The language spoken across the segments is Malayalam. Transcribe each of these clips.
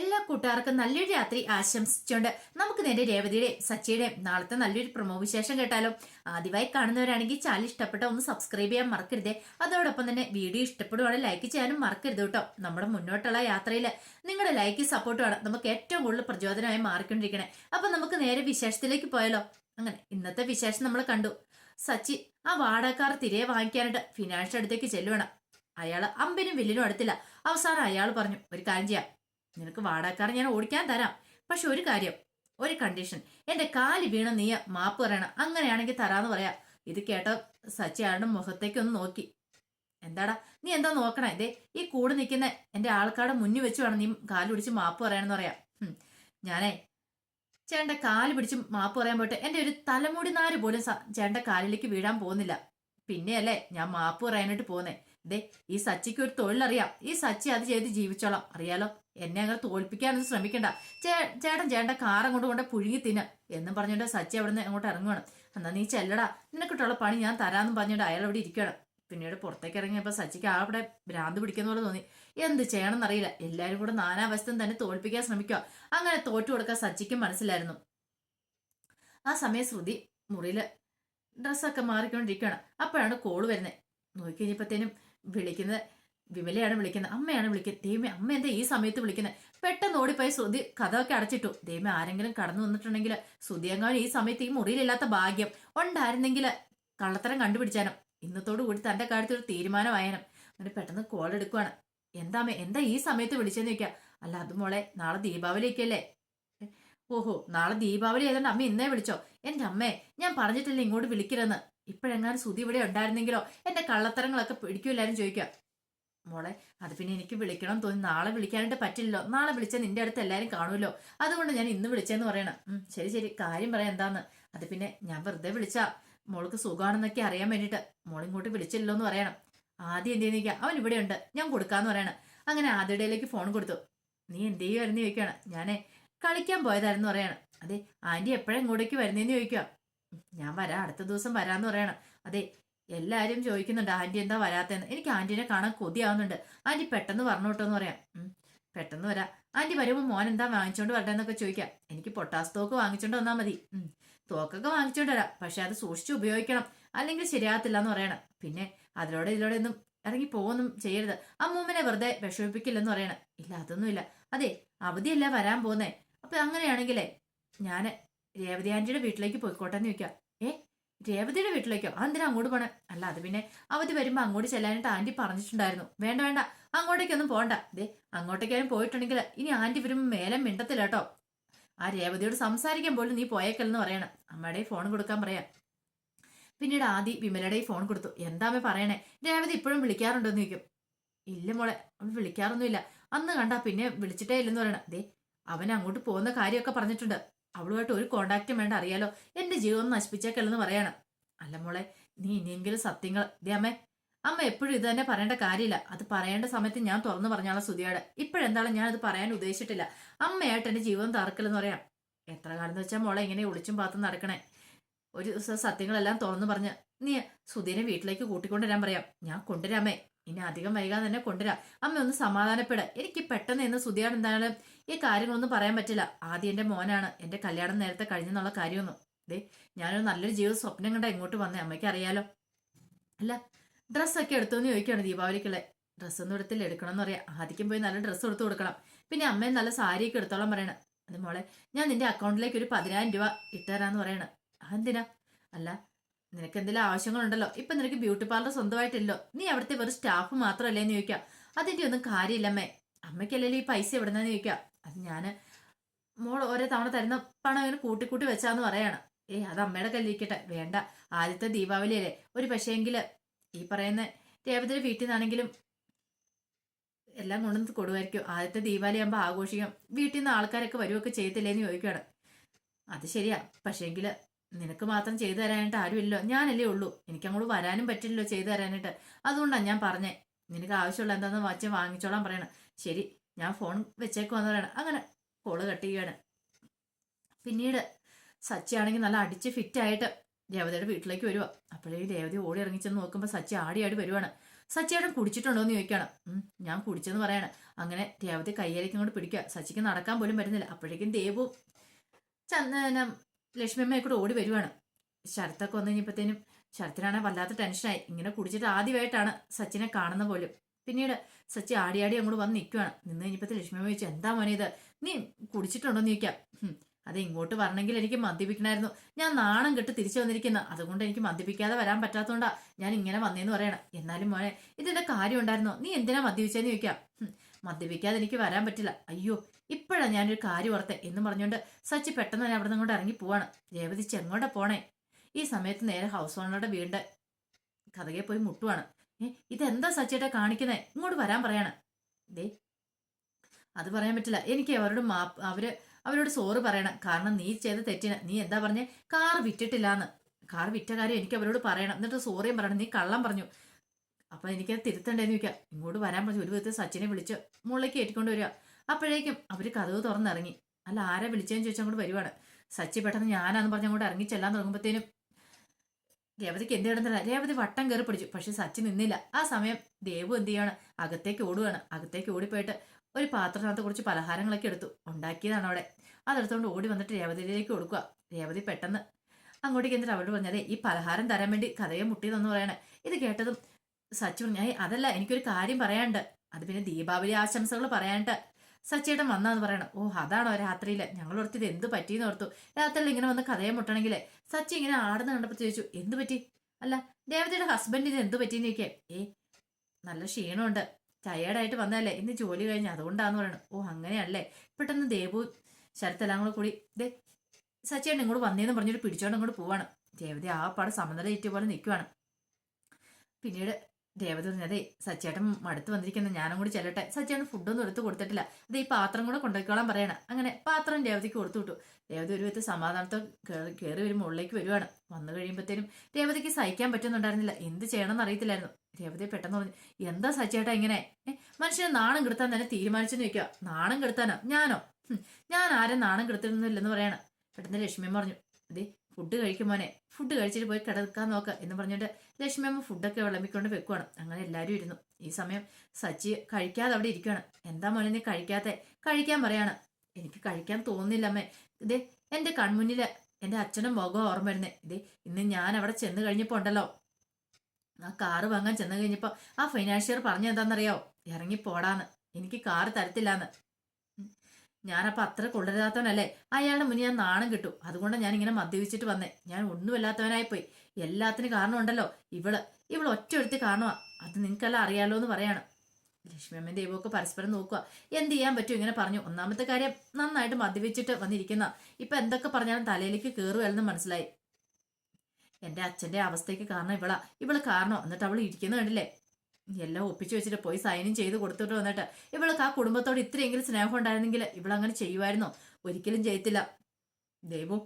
എല്ലാ കൂട്ടുകാർക്കും നല്ലൊരു രാത്രി ആശംസിച്ചുകൊണ്ട് നമുക്ക് നേരെ രേവതിയുടെ സച്ചിയുടെ നാളത്തെ നല്ലൊരു പ്രമോ വിശേഷം കേട്ടാലോ. ആദ്യമായി കാണുന്നവരാണെങ്കിൽ ചാനൽ ഇഷ്ടപ്പെട്ട ഒന്ന് സബ്സ്ക്രൈബ് ചെയ്യാൻ മറക്കരുത്. അതോടൊപ്പം തന്നെ വീഡിയോ ഇഷ്ടപ്പെടുവാണെങ്കിൽ ലൈക്ക് ചെയ്യാനും മറക്കരുത് കേട്ടോ. നമ്മുടെ മുന്നോട്ടുള്ള യാത്രയിൽ നിങ്ങളുടെ ലൈക്ക് സപ്പോർട്ടുമാണ് നമുക്ക് ഏറ്റവും കൂടുതൽ പ്രചോദനമായി മാറിക്കൊണ്ടിരിക്കണേ. അപ്പൊ നമുക്ക് നേരെ വിശേഷത്തിലേക്ക് പോയാലോ. അങ്ങനെ ഇന്നത്തെ വിശേഷം നമ്മൾ കണ്ടു. സച്ചി ആ വാടകക്കാർ തിരികെ വാങ്ങിക്കാനായിട്ട് ഫിനാൻഷ്യൽ അടുത്തേക്ക് ചെല്ലുവാണ്. അയാൾ അമ്പിനും വില്ലിനും അടുത്തില്ല. അവസാനം അയാൾ പറഞ്ഞു ഒരു കാര്യം ചെയ്യാം. നിനക്ക് വാടാക്കാറ് ഞാൻ ഓടിക്കാൻ തരാം. പക്ഷെ ഒരു കാര്യം ഒരു കണ്ടീഷൻ എന്റെ കാൽ വീണ നീ മാപ്പ് പറയണം. അങ്ങനെയാണെങ്കിൽ തരാന്ന് പറയാ. ഇത് കേട്ട സച്ചയാളുടെ മുഖത്തേക്ക് ഒന്ന് നോക്കി. എന്താടാ നീ എന്താ നോക്കണേ? ഇതേ ഈ കൂട് നിൽക്കുന്ന എന്റെ ആൾക്കാരുടെ മുന്നിൽ വെച്ച് വേണം നീ കാൽ പിടിച്ച് മാപ്പ് പറയണമെന്ന് പറയാം. ഞാനേ ചേട്ടന്റെ കാൽ പിടിച്ച് മാപ്പ് പറയാൻ പോട്ടെ എന്റെ ഒരു തലമുടി നാര് പോലും ചേട്ടന്റെ കാലിലേക്ക് വീഴാൻ പോകുന്നില്ല. പിന്നെയല്ലേ ഞാൻ മാപ്പ് പറയാനായിട്ട് പോകുന്നേ. ദേ ഈ സച്ചിക്ക് ഒരു തൊഴിലറിയാം. ഈ സച്ചി അത് ചെയ്ത് ജീവിച്ചോളാം. അറിയാലോ? എന്നെ അങ്ങനെ തോൽപ്പിക്കാനൊന്നും ശ്രമിക്കണ്ട. ചേ ചേട്ടൻ ചേട്ടൻ കാറും കൊണ്ട് കൊണ്ട് പുഴുങ്ങി തിന്ന. എന്നും പറഞ്ഞുകൊണ്ട് സച്ചി അവിടെ നിന്ന് അങ്ങോട്ട് ഇറങ്ങുവാണ്. എന്നാ നീ ചെല്ലടാ. നിനക്കിട്ടുള്ള പണി ഞാൻ തരാമെന്നും പറഞ്ഞുകൊണ്ട് അയാൾ അവിടെ ഇരിക്കണം പിന്നീട് പുറത്തേക്ക് ഇറങ്ങിയപ്പോൾ സച്ചിക്ക് അവിടെ ഭ്രാന്ത് പിടിക്കുന്ന പോലെ തോന്നി. എന്ത് ചെയ്യണമെന്നറിയില്ല. എല്ലാവരും കൂടെ നാനാവസ്ഥയും തന്നെ തോൽപ്പിക്കാൻ ശ്രമിക്കുക അങ്ങനെ തോറ്റു കൊടുക്കാൻ സച്ചിക്കും മനസ്സിലായിരുന്നു. ആ സമയം ശ്രുതി മുറിയിൽ ഡ്രസ്സൊക്കെ മാറിക്കൊണ്ടിരിക്കുകയാണ് അപ്പോഴാണ് കോൾ വരുന്നത് നോക്കി നോക്കിക്കഴിഞ്ഞപ്പോഴത്തേനും വിളിക്കുന്നത്. വിമലയാണ് വിളിക്കുന്നത്. അമ്മയാണ് വിളിക്കുന്നത്. ദൈവമേ അമ്മ എന്താ ഈ സമയത്ത് വിളിക്കുന്നത്? പെട്ടെന്ന് ഓടിപ്പോയി ശ്രുതി കഥമൊക്കെ അടച്ചിട്ടു. ദൈവമേ ആരെങ്കിലും കടന്നു വന്നിട്ടുണ്ടെങ്കിൽ ശ്രുതിയങ്കാനും ഈ സമയത്ത് ഈ മുറിയിലില്ലാത്ത ഭാഗ്യം. ഉണ്ടായിരുന്നെങ്കിൽ കള്ളത്തരം കണ്ടുപിടിച്ചാനും. ഇന്നത്തോടു കൂടി തന്റെ കാര്യത്തിൽ ഒരു തീരുമാനമായാനും. അങ്ങനെ പെട്ടെന്ന് കോൾ എടുക്കുവാണ്. എന്താ അമ്മ എന്താ ഈ സമയത്ത് വിളിച്ചെന്ന് ചോദിക്കുക അല്ല അത് മോളെ നാളെ ദീപാവലിയൊക്കെയല്ലേ? ഓഹോ നാളെ ദീപാവലി ആയതുകൊണ്ട് അമ്മ ഇന്നേ വിളിച്ചോ? എന്റെ അമ്മേ ഞാൻ പറഞ്ഞിട്ടില്ല ഇങ്ങോട്ട് വിളിക്കരുതെന്ന്. ഇപ്പോഴെങ്ങാനും സുതി ഇവിടെ ഉണ്ടായിരുന്നെങ്കിലോ? എന്റെ കള്ളത്തരങ്ങളൊക്കെ പിടിക്കൂലാരും ചോദിക്കാം മോളെ അത് പിന്നെ എനിക്ക് വിളിക്കണം തോന്നി. നാളെ വിളിക്കാനായിട്ട് പറ്റില്ലല്ലോ. നാളെ വിളിച്ചാൽ നിന്റെ അടുത്ത് എല്ലാവരും കാണുമല്ലോ. അതുകൊണ്ട് ഞാൻ ഇന്ന് വിളിച്ചെന്ന് പറയണം. ശരി ശരി. കാര്യം പറയാം എന്താന്ന്. അത് പിന്നെ ഞാൻ വെറുതെ വിളിച്ചാ. മോൾക്ക് സുഖമാണെന്നൊക്കെ അറിയാൻ വേണ്ടിയിട്ട് മോളിങ്ങോട്ട് വിളിച്ചില്ലല്ലോ എന്ന് പറയണം. ആദ്യം എന്ത് ചെയ്യുന്ന അവൻ ഇവിടെ ഉണ്ട്. ഞാൻ കൊടുക്കാന്ന് പറയണം. അങ്ങനെ ആദ്യയിലേക്ക് ഫോൺ കൊടുത്തു. നീ എന്ത് ചെയ്യുമായിരുന്നു ചോദിക്കുകയാണ്. ഞാനേ കളിക്കാൻ പോയതായിരുന്നു പറയണം. അതെ ആന്റി എപ്പോഴും ഇങ്ങോട്ടേക്ക് വരുന്നേന്ന് ചോദിക്കുക. ഞാൻ വരാം അടുത്ത ദിവസം വരാന്ന് പറയണം. അതെ എല്ലാരും ചോദിക്കുന്നുണ്ട് ആന്റി എന്താ വരാത്തെന്ന് എനിക്ക് ആന്റിനെ കാണാൻ കൊതിയാവുന്നുണ്ട്. ആന്റി പെട്ടെന്ന് പറഞ്ഞു കേട്ടോ എന്ന് പറയാം പെട്ടെന്ന് വരാം. ആന്റി വരുമ്പോൾ മോൻ എന്താ വാങ്ങിച്ചോണ്ട് വരട്ടെന്നൊക്കെ ചോദിക്കാം. എനിക്ക് പൊട്ടാസ് തോക്ക് വാങ്ങിച്ചോണ്ട് വന്നാൽ മതി. തോക്കൊക്കെ വാങ്ങിച്ചോണ്ട് വരാം പക്ഷെ അത് സൂക്ഷിച്ച് ഉപയോഗിക്കണം. അല്ലെങ്കിൽ ശരിയാകത്തില്ല എന്ന് പറയണം. പിന്നെ അതിലൂടെ ഇതിലൂടെ ഒന്നും ഇറങ്ങി പോകുന്നും ചെയ്യരുത്. അമ്മൂമ്മനെ വെറുതെ വിഷമിപ്പിക്കില്ലെന്ന് പറയണം. ഇല്ല അതൊന്നുമില്ല. അതെ അവധിയല്ല വരാൻ പോകുന്നേ അപ്പൊ അങ്ങനെയാണെങ്കിലേ ഞാൻ രേവതി വീട്ടിലേക്ക് പോയിക്കോട്ടെ എന്ന് ചോദിക്കാം. ഏ രേവതിയുടെ വീട്ടിലേക്കോ? അതെന്തിനാ അങ്ങോട്ട് പോണേ? അല്ല അത് പിന്നെ അവധി വരുമ്പോ അങ്ങോട്ട് ചെല്ലാനായിട്ട് ആന്റി പറഞ്ഞിട്ടുണ്ടായിരുന്നു. വേണ്ട വേണ്ട അങ്ങോട്ടേക്കൊന്നും പോണ്ട. ദേ അങ്ങോട്ടേക്കാരും പോയിട്ടുണ്ടെങ്കിൽ ഇനി ആന്റി വരുമ്പോൾ മേലെ മിണ്ടത്തില്ല കേട്ടോ. ആ രേവതിയോട് സംസാരിക്കാൻ പോലും നീ പോയേക്കല്ലെന്ന് പറയണം. അമ്മയുടെ ഫോൺ കൊടുക്കാൻ പറയാം. പിന്നീട് ആദി വിമലയുടെ ഫോൺ കൊടുത്തു. എന്താ അമ്മ പറയണേ? രേവതി ഇപ്പോഴും വിളിക്കാറുണ്ടോ എന്ന് ചോദിക്കും. ഇല്ല മോളെ അവൾ വിളിക്കാറൊന്നുമില്ല. അന്ന് കണ്ടാ പിന്നെ വിളിച്ചിട്ടേ ഇല്ലെന്ന് പറയണം. ദേ അവൻ അങ്ങോട്ട് പോകുന്ന കാര്യമൊക്കെ പറഞ്ഞിട്ടുണ്ട്. അവളുമായിട്ട് ഒരു കോണ്ടാക്റ്റും വേണ്ട അറിയാലോ. എന്റെ ജീവിതം നശിപ്പിച്ചേക്കല്ലെന്ന് പറയണം. അല്ല മോളെ നീ ഇനിയെങ്കിലും സത്യങ്ങൾ ദേ അമ്മേ അമ്മ എപ്പോഴും ഇത് തന്നെ പറയേണ്ട കാര്യമില്ല. അത് പറയേണ്ട സമയത്ത് ഞാൻ തുറന്നു പറഞ്ഞാളെ സുതിയാട് ഇപ്പോഴെന്താണ് ഞാൻ അത് പറയാൻ ഉദ്ദേശിച്ചിട്ടില്ല. അമ്മയായിട്ട് എന്റെ ജീവിതം തറക്കലെന്ന് പറയാം. എത്ര കാലം എന്ന് വെച്ചാൽ മോളെ ഇങ്ങനെ ഒളിച്ചും പാത്തും നടക്കണേ. ഒരു ദിവസം സത്യങ്ങളെല്ലാം തുറന്നു പറഞ്ഞ് നീ സുധീനെ വീട്ടിലേക്ക് കൂട്ടിക്കൊണ്ടുവരാൻ പറയാം. ഞാൻ കൊണ്ടുവരാമേ ഇനി അധികം വൈകാതെ തന്നെ കൊണ്ടുവരാം. അമ്മ ഒന്ന് സമാധാനപ്പെട. എനിക്ക് പെട്ടെന്ന് ഇന്ന് സുധിയാണ് എന്തായാലും ഈ കാര്യങ്ങളൊന്നും പറയാൻ പറ്റില്ല. ആദ്യം എന്റെ മോനാണ്. എന്റെ കല്യാണം നേരത്തെ കഴിഞ്ഞെന്നുള്ള കാര്യമൊന്നും. ദേ ഞാനൊരു നല്ലൊരു ജീവിത സ്വപ്നം കണ്ട ഇങ്ങോട്ട് വന്നേ? അമ്മയ്ക്ക് അറിയാലോ. അല്ല ഡ്രസ്സൊക്കെ എടുത്തോന്ന് ചോദിക്കുകയാണ് ദീപാവലിക്കുള്ള. ഡ്രസ്സൊന്നും എടുത്തില്ല. എടുക്കണമെന്ന് പറയാം. ആദ്യം പോയി നല്ല ഡ്രസ്സ് എടുത്തു കൊടുക്കണം. പിന്നെ അമ്മയും നല്ല സാരിയൊക്കെ എടുത്തോളം പറയണം. അത് മോളെ ഞാൻ നിന്റെ അക്കൗണ്ടിലേക്ക് ഒരു പതിനായിരം രൂപ ഇട്ടുതരാന്ന് പറയണം. അതെന്തിനാ? അല്ല നിനക്ക് എന്തെങ്കിലും ആവശ്യങ്ങളുണ്ടല്ലോ. ഇപ്പൊ നിനക്ക് ബ്യൂട്ടി പാർലർ സ്വന്തമായിട്ടില്ലോ. നീ അവിടുത്തെ വെറും സ്റ്റാഫ് മാത്രമല്ലേ എന്ന് ചോദിക്കാം. അതിന്റെ ഒന്നും കാര്യമില്ലമ്മേ. അമ്മയ്ക്കല്ലേ ഈ പൈസ എവിടുന്നെന്ന് ചോദിക്കാം? ഞാൻ മോൾ ഓരോ തവണ തരുന്ന പണം ഇങ്ങനെ കൂട്ടിക്കൂട്ടി വെച്ചാന്ന് പറയാണ്. ഏ അത് അമ്മയുടെ കല്ലിരിക്കട്ടെ വേണ്ട. ആദ്യത്തെ ദീപാവലിയല്ലേ. ഒരു പക്ഷേങ്കിൽ ഈ പറയുന്ന രേവതിയുടെ വീട്ടിൽ നിന്നാണെങ്കിലും എല്ലാം കൊണ്ടുവന്ന് കൊടുവായിരിക്കും. ആദ്യത്തെ ദീപാവലി ആകുമ്പോൾ ആഘോഷിക്കാം. വീട്ടിൽ നിന്ന് ആൾക്കാരൊക്കെ വരുമൊക്കെ ചെയ്യത്തില്ലേന്ന് ചോദിക്കുകയാണ്. അത് ശരിയാ. പക്ഷേങ്കിൽ നിനക്ക് മാത്രം ചെയ്തു തരാനായിട്ട് ആരുമില്ലോ ഞാനല്ലേ ഉള്ളൂ. എനിക്ക് അങ്ങോട്ട് വരാനും പറ്റില്ലല്ലോ ചെയ്തു തരാനായിട്ട്. അതുകൊണ്ടാണ് ഞാൻ പറഞ്ഞേ. നിനക്ക് ആവശ്യമുള്ള എന്താണെന്ന് വച്ച് വാങ്ങിച്ചോളാൻ പറയണം. ശരി. ഞാൻ ഫോൺ വെച്ചേക്കുവാന്ന് പറയണം അങ്ങനെ കോൾ കട്ട് ചെയ്യുകയാണ് പിന്നീട് സച്ചി ആണെങ്കിൽ നല്ല അടിച്ച് ഫിറ്റ് ആയിട്ട് രേവതിയുടെ വീട്ടിലേക്ക് വരുവാ. അപ്പോഴേ ദേവതി ഓടി ഇറങ്ങിച്ചെന്ന് നോക്കുമ്പോൾ സച്ചി ആടിയാടി ആടി വരുവാണ് സച്ചിയേട്ടൻ കുടിച്ചിട്ടുണ്ടോ എന്ന് ചോദിക്കണം ഞാൻ കുടിച്ചെന്ന് പറയണം. അങ്ങനെ രേവതി കയ്യിലേക്ക് ഇങ്ങോട്ട് പിടിക്കുക സച്ചിക്ക് നടക്കാൻ പോലും പറ്റുന്നില്ല. അപ്പോഴേക്കും ദേവു ചന്ദന ലക്ഷ്മിയമ്മയെ കൂടെ ഓടി വരുവാണ്. ശരത്തൊക്കെ വന്നു കഴിഞ്ഞപ്പോഴത്തേനും ശരത്തിനാണെങ്കിൽ വല്ലാത്ത ടെൻഷനായി ഇങ്ങനെ കുടിച്ചിട്ട് ആദ്യമായിട്ടാണ് സച്ചിനെ കാണുന്ന പോലും. പിന്നീട് സച്ചി ആടി ആടി അങ്ങോട്ട് വന്ന് നിൽക്കുവാണ് നിന്ന് കഴിഞ്ഞപ്പോൾ ലക്ഷ്മി ചോദിച്ചു എന്താ മോനെ ഇത്? നീ കുടിച്ചിട്ടുണ്ടോ? എന്ന് ചോദിക്കാം. "ഹും, അത് ഇങ്ങോട്ട് വരണമെങ്കിൽ എനിക്ക് മദ്യപിക്കണമായിരുന്നു. ഞാൻ നാണം കെട്ട് തിരിച്ചു വന്നിരിക്കുന്നു. അതുകൊണ്ട് എനിക്ക് മദ്യപിക്കാതെ വരാൻ പറ്റാത്തതുകൊണ്ടാ ഞാൻ ഇങ്ങനെ വന്നേന്ന് പറയണം. എന്നാലും മോനെ ഇതിന്റെ കാര്യം ഉണ്ടായിരുന്നോ? നീ എന്തിനാ മദ്യപിച്ചെന്ന് ചോദിക്കാം. മദ്യപിക്കാതെ എനിക്ക് വരാൻ പറ്റില്ല. അയ്യോ ഇപ്പോഴാണ് ഞാനൊരു കാര്യം ഓർത്തെ. എന്ന് പറഞ്ഞുകൊണ്ട് സച്ചി പെട്ടെന്ന് തന്നെ അവിടെ നിന്ന് ഇറങ്ങി പോവാണ്. രേവതി ചെങ്ങോട്ടെ പോണേ? ഈ സമയത്ത് നേരെ ഹൗസ് ഓണറുടെ വീടിന്റെ കഥകെ പോയി മുട്ടുവാണ്. ഏ ഇതെന്താ സച്ചേട്ടാ കാണിക്കുന്നേ? ഇങ്ങോട്ട് വരാൻ പറയാണ്. ദേ അത് പറയാൻ പറ്റില്ല. എനിക്ക് അവരോട് മാപ്പ് അവർ അവരോട് സോറ് പറയണം. കാരണം നീ ചെയ്ത തെറ്റിന്. നീ എന്താ പറഞ്ഞേ? കാർ വിറ്റിട്ടില്ല എന്ന് കാർ വിറ്റ കാര്യം എനിക്ക് അവരോട് പറയണം. എന്നിട്ട് സോറിയും പറയണം. നീ കള്ളം പറഞ്ഞു. അപ്പൊ എനിക്ക് തിരുത്തണ്ടേന്ന് ചോദിക്കാം. ഇങ്ങോട്ട് വരാൻ പറഞ്ഞു. ഒരു വിധത്തിൽ സച്ചിനെ വിളിച്ച് മുകളിലേക്ക് ഏറ്റിക്കൊണ്ട് വരിക. അപ്പോഴേക്കും അവർ കഥവ് തുറന്നിറങ്ങി. അല്ല ആരെ വിളിച്ചതെന്ന് ചോദിച്ചാൽ അങ്ങോട്ട് വരുവാണ്. സച്ചി പെട്ടെന്ന് ഞാനാന്ന് പറഞ്ഞ് അങ്ങോട്ട് ഇറങ്ങി ചെല്ലാൻ തുടങ്ങുമ്പോഴത്തേനും രേവതിക്ക് എന്ത് കിടന്നില്ല രേവതി വട്ടം കയറി പിടിച്ചു. പക്ഷെ സച്ചി നിന്നില്ല. ആ സമയം ദേവു എന്ത് ചെയ്യാണ്? അകത്തേക്ക് ഓടുകയാണ്. അകത്തേക്ക് ഓടിപ്പോയിട്ട് ഒരു പാത്രത്തിനകത്ത് കുറച്ച് പലഹാരങ്ങളൊക്കെ എടുത്തു. ഉണ്ടാക്കിയതാണ് അവിടെ. അതെടുത്തുകൊണ്ട് ഓടി വന്നിട്ട് രേവതിയിലേക്ക് കൊടുക്കുക. രേവതി പെട്ടെന്ന് അങ്ങോട്ടേക്ക് എന്നിട്ട് അവരോട് പറഞ്ഞതേ ഈ പലഹാരം തരാൻ വേണ്ടി കഥയെ മുട്ടിയതെന്ന് പറയണേ. ഇത് കേട്ടതും സച്ചു പറഞ്ഞു "ഏയ് അതല്ല എനിക്കൊരു കാര്യം പറയാണ്ട് അത് പിന്നെ ദീപാവലി ആശംസകൾ പറയാനിട്ട് സച്ചിയേട്ടൻ വന്നാന്ന് പറയണം. ഓ അതാണോ രാത്രിയിൽ? ഞങ്ങൾ ഓർത്ത് ഇത് എന്ത് പറ്റിയെന്ന് ഓർത്തു. രാത്രിയിൽ ഇങ്ങനെ വന്ന് കഥയെ മുട്ടണെങ്കിലേ സച്ചി ഇങ്ങനെ ആടുന്ന കണ്ടപ്പോൾ ചോദിച്ചു എന്ത് പറ്റി? അല്ല ദേവതയുടെ ഹസ്ബൻഡിന് എന്ത് പറ്റിയെന്ന് ചോദിക്കേ ഏ നല്ല ക്ഷീണമുണ്ട്. ടയേർഡായിട്ട് വന്നതല്ലേ ഇന്ന് ജോലി കഴിഞ്ഞ് അതുകൊണ്ടാന്ന് പറയണം. ഓ അങ്ങനെയല്ലേ പെട്ടെന്ന് ദേവു ശരത്തെല്ലാം കൂടെ കൂടി ദേ സച്ചേട്ടൻ ഇങ്ങോട്ട് വന്നേന്ന് പറഞ്ഞിട്ട് പിടിച്ചോണ്ട് അങ്ങോട്ട് പോവാണ്. ദേവതി ആ പാട് സമനില ഇറ്റിയ പോലെ നിൽക്കുവാണ് പിന്നീട് രേവതി അതെ സച്ചേട്ടൻ മടുത്ത് വന്നിരിക്കുന്ന. ഞാനും കൂടി ചെല്ലട്ടെ. സച്ചേട്ടൻ ഫുഡൊന്നും എടുത്ത് കൊടുത്തിട്ടില്ല. അത് ഈ പാത്രം കൂടെ കൊണ്ടുപോയിക്കോളാൻ പറയണം. അങ്ങനെ പാത്രം ദേവതയ്ക്ക് കൊടുത്തു വിട്ടു. ദേവത ഒരു വിധത്തിൽ സമാധാനത്തോ കയറി വരും മുകളിലേക്ക് വരുവാണ്. വന്നു കഴിയുമ്പോഴത്തേനും ദേവതയ്ക്ക് സഹിക്കാൻ പറ്റുന്നുണ്ടായിരുന്നില്ല. എന്ത് ചെയ്യണമെന്ന് അറിയത്തില്ലായിരുന്നു. രേവതി പെട്ടെന്ന് പറഞ്ഞു എന്താ സച്ചേട്ടാ ഇങ്ങനെ? മനുഷ്യനെ നാണം കെടുത്താൻ തന്നെ തീരുമാനിച്ചെന്ന് വെക്കുക നാണം കെടുത്താനോ? ഞാനോ? ഞാൻ ആരും നാണം കെടുത്തിരുന്നില്ലെന്ന് പറയണം. പെട്ടെന്ന് ലക്ഷ്മിയും പറഞ്ഞു അതെ ഫുഡ് കഴിക്കും മോനെ. ഫുഡ് കഴിച്ചിട്ട് പോയി കിടക്കാൻ നോക്ക എന്ന് പറഞ്ഞിട്ട് ലക്ഷ്മിയമ്മ ഫുഡൊക്കെ വിളമ്പിക്കൊണ്ട് വെക്കുവാണ്. അങ്ങനെ എല്ലാവരും ഇരുന്നു. ഈ സമയം സച്ചി കഴിക്കാതെ അവിടെ ഇരിക്കുകയാണ്. എന്താ മോനെ നീ കഴിക്കാത്തെ? കഴിക്കാൻ പറയാണ്. എനിക്ക് കഴിക്കാൻ തോന്നുന്നില്ല അമ്മേ. ഇതേ എന്റെ കൺമുന്നിൽ എന്റെ അച്ഛനും മുഖം ഓർമ്മ വരുന്നേ. ഇതേ ഇന്ന് ഞാൻ അവിടെ ചെന്ന് കഴിഞ്ഞപ്പോൾ ഉണ്ടല്ലോ. ആ കാറ് വാങ്ങാൻ ചെന്ന് കഴിഞ്ഞപ്പോൾ ആ ഫൈനാൻഷ്യർ പറഞ്ഞ എന്താണെന്നറിയോ ഇറങ്ങി പോടാന്ന്. എനിക്ക് കാറ് തരത്തില്ലാന്ന്. ഞാനപ്പോ അത്ര കൊള്ളരുതാത്തവനല്ലേ? അയാളുടെ മുന്നിൽ ഞാൻ നാണം കിട്ടു. അതുകൊണ്ട് ഞാൻ ഇങ്ങനെ മദ്യപിച്ചിട്ട് വന്നേ. ഞാൻ ഒന്നുമില്ലാത്തവനായി പോയി എല്ലാത്തിനും കാരണമുണ്ടല്ലോ ഇവൾ. ഇവൾ ഒറ്റ ഒരുത്തി കാണുക അത് നിങ്ങൾക്കെല്ലാം അറിയാലോ എന്ന് പറയാണ്. ലക്ഷ്മിയമ്മ ദൈവമൊക്കെ പരസ്പരം നോക്കുക എന്ത് ചെയ്യാൻ പറ്റും ഇങ്ങനെ പറഞ്ഞു. ഒന്നാമത്തെ കാര്യം നന്നായിട്ട് മദ്യപിച്ചിട്ട് വന്നിരിക്കുന്ന. ഇപ്പൊ എന്തൊക്കെ പറഞ്ഞാലും തലയിലേക്ക് കയറുകയെന്ന് മനസ്സിലായി. എന്റെ അച്ഛന്റെ അവസ്ഥയ്ക്ക് കാരണം ഇവളാ. ഇവൾ കാരണം? എന്നിട്ട് അവൾ ഇരിക്കുന്ന കണ്ടില്ലേ? എല്ലാം ഒപ്പിച്ചു വെച്ചിട്ട് പോയി സൈനും ചെയ്ത് കൊടുത്തിട്ട് വന്നിട്ട് ഇവൾക്ക് ആ കുടുംബത്തോട് ഇത്രയെങ്കിലും സ്നേഹം ഉണ്ടായിരുന്നെങ്കിൽ ഇവളങ്ങനെ ചെയ്യുമായിരുന്നോ? ഒരിക്കലും ചെയ്യത്തില്ല. ദേവു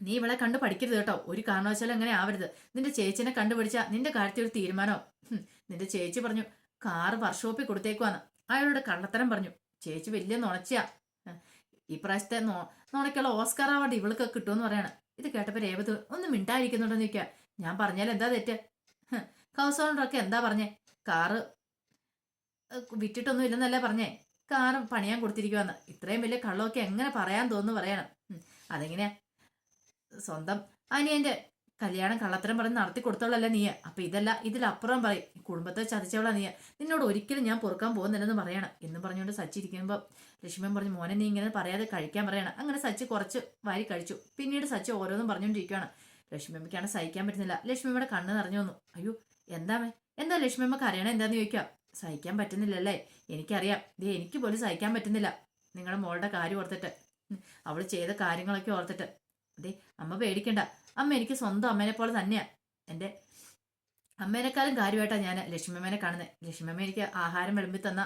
നീ ഇവളെ കണ്ട് പഠിക്കരുത് കേട്ടോ. ഒരു കാരണവശാലും അങ്ങനെ ആവരുത്. നിന്റെ ചേച്ചിനെ കണ്ടുപിടിച്ച നിന്റെ കാര്യത്തിൽ ഒരു തീരുമാനോ? നിന്റെ ചേച്ചി പറഞ്ഞു കാറ് വർക്ക്ഷോപ്പിൽ കൊടുത്തേക്കുവാന്ന്. അയാളോട് കള്ളത്തരം പറഞ്ഞു ചേച്ചി വലിയ നുണച്ചയാ ഈ പ്രാവശ്യത്തെ നോണയ്ക്കുള്ള ഓസ്കാർ അവാർഡ് ഇവൾക്ക് കിട്ടുമെന്ന് പറയണം. ഇത് കേട്ടപ്പോ രേവത് ഒന്ന് മിണ്ടായിരിക്കുന്നുണ്ടെന്ന് ഞാൻ പറഞ്ഞാൽ എന്താ തെറ്റ്? ഹൗസ് എന്താ പറഞ്ഞേ? കാറ് വിറ്റിട്ടൊന്നും ഇല്ലെന്നല്ലേ പറഞ്ഞേ? കാറ് പണിയാൻ കൊടുത്തിരിക്കുവാന്ന്. ഇത്രയും വലിയ കള്ളമൊക്കെ എങ്ങനെ പറയാൻ തോന്നുന്നു പറയണം. അതെങ്ങനെയാ? സ്വന്തം അനിയന്റെ കല്യാണം കള്ളത്തരം പറഞ്ഞ് നടത്തി കൊടുത്തോളല്ലേ നീ? അപ്പൊ ഇതല്ല ഇതിലപ്പുറം പറയും കുടുംബത്തെ ചതിച്ചവളാ നീ. നിന്നോട് ഒരിക്കലും ഞാൻ പൊറുക്കാൻ പോകുന്നില്ലെന്ന് പറയണം. എന്ന് പറഞ്ഞുകൊണ്ട് സച്ചി ഇരിക്കുമ്പോൾ ലക്ഷ്മൺ പറഞ്ഞു മോനെ നീ ഇങ്ങനെ പറയാതെ കഴിക്കാൻ പറയണം. അങ്ങനെ സച്ചി കുറച്ച് വാരി കഴിച്ചു. പിന്നീട് സച്ചി ഓരോന്നും പറഞ്ഞുകൊണ്ടിരിക്കുകയാണ് ലക്ഷ്മിയമ്മയ്ക്കാണ് സഹിക്കാൻ പറ്റുന്നില്ല. ലക്ഷ്മിയമ്മയുടെ കണ്ണ് നിറഞ്ഞു വന്നു. അയ്യോ എന്താമേ എന്താ ലക്ഷ്മിയമ്മക്ക് അറിയണം എന്താന്ന് ചോദിക്കാം? സഹിക്കാൻ പറ്റുന്നില്ലല്ലേ? എനിക്കറിയാം. ദേ എനിക്ക് പോലും സഹിക്കാൻ പറ്റുന്നില്ല. നിങ്ങളുടെ മോളുടെ കാര്യം ഓർത്തിട്ട്. അവൾ ചെയ്ത കാര്യങ്ങളൊക്കെ ഓർത്തിട്ട്. അതെ അമ്മ പേടിക്കണ്ട. അമ്മ എനിക്ക് സ്വന്തം അമ്മേനെ പോലെ തന്നെയാ. എന്റെ അമ്മേനെക്കാളും കാര്യമായിട്ടാ ഞാൻ ലക്ഷ്മിയമ്മേനെ കാണുന്നത് ലക്ഷ്മിയമ്മ എനിക്ക് ആഹാരം വിളമ്പി തന്ന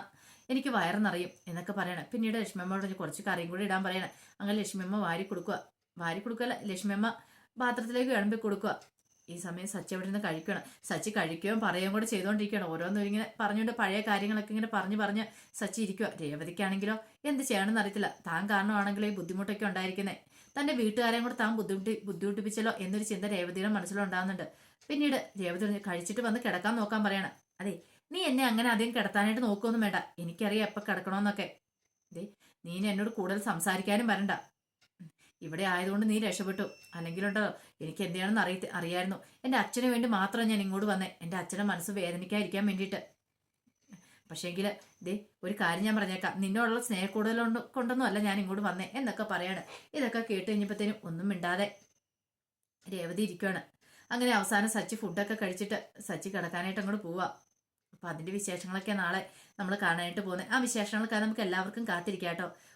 എനിക്ക് വയറെന്നറിയും നിറയും എന്നൊക്കെ പറയണം. പിന്നീട് ലക്ഷ്മിയമ്മയോട് പറഞ്ഞ് കുറച്ച് കറിയും കൂടി ഇടാൻ പറയണം. അങ്ങനെ ലക്ഷ്മിയമ്മ വാരി കൊടുക്കുക വാരി കൊടുക്കല്ല ലക്ഷ്മിയമ്മ പാത്രത്തിലേക്ക് വിളമ്പി കൊടുക്കുക ഈ സമയം സച്ചി അവിടെ നിന്ന് കഴിക്കണം. സച്ചി കഴിക്കുകയും പറയുകയും കൂടെ ചെയ്തുകൊണ്ടിരിക്കുകയാണ് ഓരോന്നും ഇങ്ങനെ പറഞ്ഞുകൊണ്ട് പഴയ കാര്യങ്ങളൊക്കെ ഇങ്ങനെ പറഞ്ഞു പറഞ്ഞ് സച്ചി ഇരിക്കുക രേവതിക്കാണെങ്കിലോ എന്ത് ചെയ്യണമെന്ന് അറിയത്തില്ല. താൻ കാരണമാണെങ്കിലോ ഈ ബുദ്ധിമുട്ടൊക്കെ ഉണ്ടായിരിക്കുന്നത് തന്റെ വീട്ടുകാരെയും കൂടെ താൻ ബുദ്ധിമുട്ടി ബുദ്ധിമുട്ടിപ്പിച്ചല്ലോ എന്നൊരു ചിന്ത രേവതിയുടെ മനസ്സിലുണ്ടാകുന്നുണ്ട്. പിന്നീട് രേവതി കഴിച്ചിട്ട് വന്ന് കിടക്കാൻ നോക്കാൻ പറയണം. അതെ നീ എന്നെ അങ്ങനെ അധികം കിടത്താനായിട്ട് നോക്കുമൊന്നും വേണ്ട. എനിക്കറിയാം എപ്പോൾ കിടക്കണമെന്നൊക്കെ ദേ നീ എന്നോട് കൂടുതൽ സംസാരിക്കാനും വരണ്ട. ഇവിടെ ആയതുകൊണ്ട് നീ രക്ഷപ്പെട്ടു. അല്ലെങ്കിലുണ്ടോ എനിക്ക് എന്തെയാണെന്ന് അറിയ അറിയായിരുന്നു. എന്റെ അച്ഛന് വേണ്ടി മാത്രം ഞാൻ ഇങ്ങോട്ട് വന്നേ. എന്റെ അച്ഛന്റെ മനസ്സ് വേദനിക്കാതിരിക്കാൻ വേണ്ടിയിട്ട്. പക്ഷേങ്കിൽ ദേ ഒരു കാര്യം ഞാൻ പറഞ്ഞേക്കാം. നിന്നോടുള്ള സ്നേഹക്കൂടുതലുണ്ട് കൊണ്ടൊന്നും അല്ല ഞാൻ ഇങ്ങോട്ട് വന്നേ എന്നൊക്കെ പറയാണ്. ഇതൊക്കെ കേട്ട് കഴിഞ്ഞപ്പോഴത്തേനും ഒന്നും മിണ്ടാതെ രേവതി ഇരിക്കുകയാണ് അങ്ങനെ അവസാനം സച്ചി ഫുഡൊക്കെ കഴിച്ചിട്ട് സച്ചി കിടക്കാനായിട്ട് അങ്ങോട്ട് പോവാം. അപ്പൊ അതിന്റെ വിശേഷങ്ങളൊക്കെ നാളെ നമ്മൾ കാണാനായിട്ട് പോകുന്നത് ആ വിശേഷങ്ങളൊക്കെ നമുക്ക് എല്ലാവർക്കും കാത്തിരിക്കാം കേട്ടോ